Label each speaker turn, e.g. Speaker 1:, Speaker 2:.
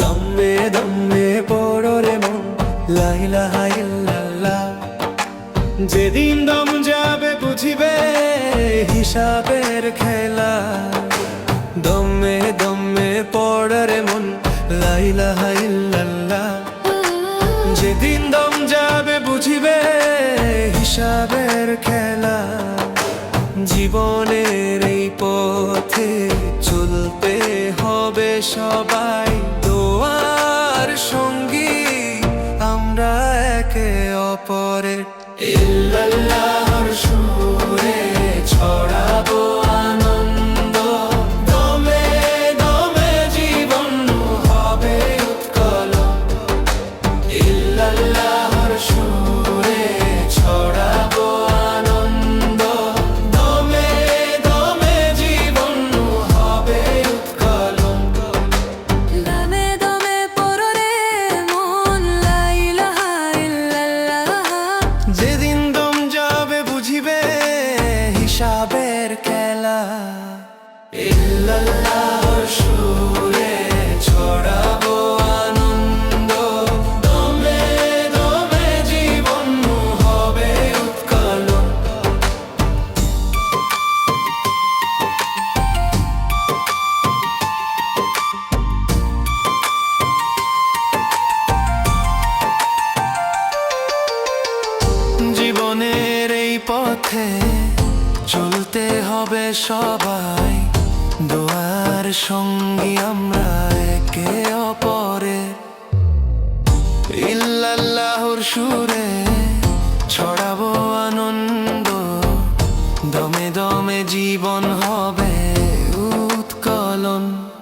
Speaker 1: দমে দমে পড়ো রে মন। লাইলাহা ইল্লাল্লাহ যেদিন দম যাবে বুঝিবে হিসাবের খেলা। দমে দমে পড়ো রে মন। লাইলাহা ইল্লাল্লাহ যেদিন দম যাবে বুঝিবে হিসাবের খেলা। জীবনের এই পথে চলতে হবে সবাই। இல்லல்லா. খেলা সুরে ছড়াবো আনন্দ দমে দমে জীবন হবে উৎকলন জীবনের এই পথে চলতে হবে সবাই। দোয়ার সঙ্গী আমরা একে অপরে। ইল্লাল্লাহর সুরে ছড়াবো আনন্দ। দমে দমে জীবন হবে উৎকলন।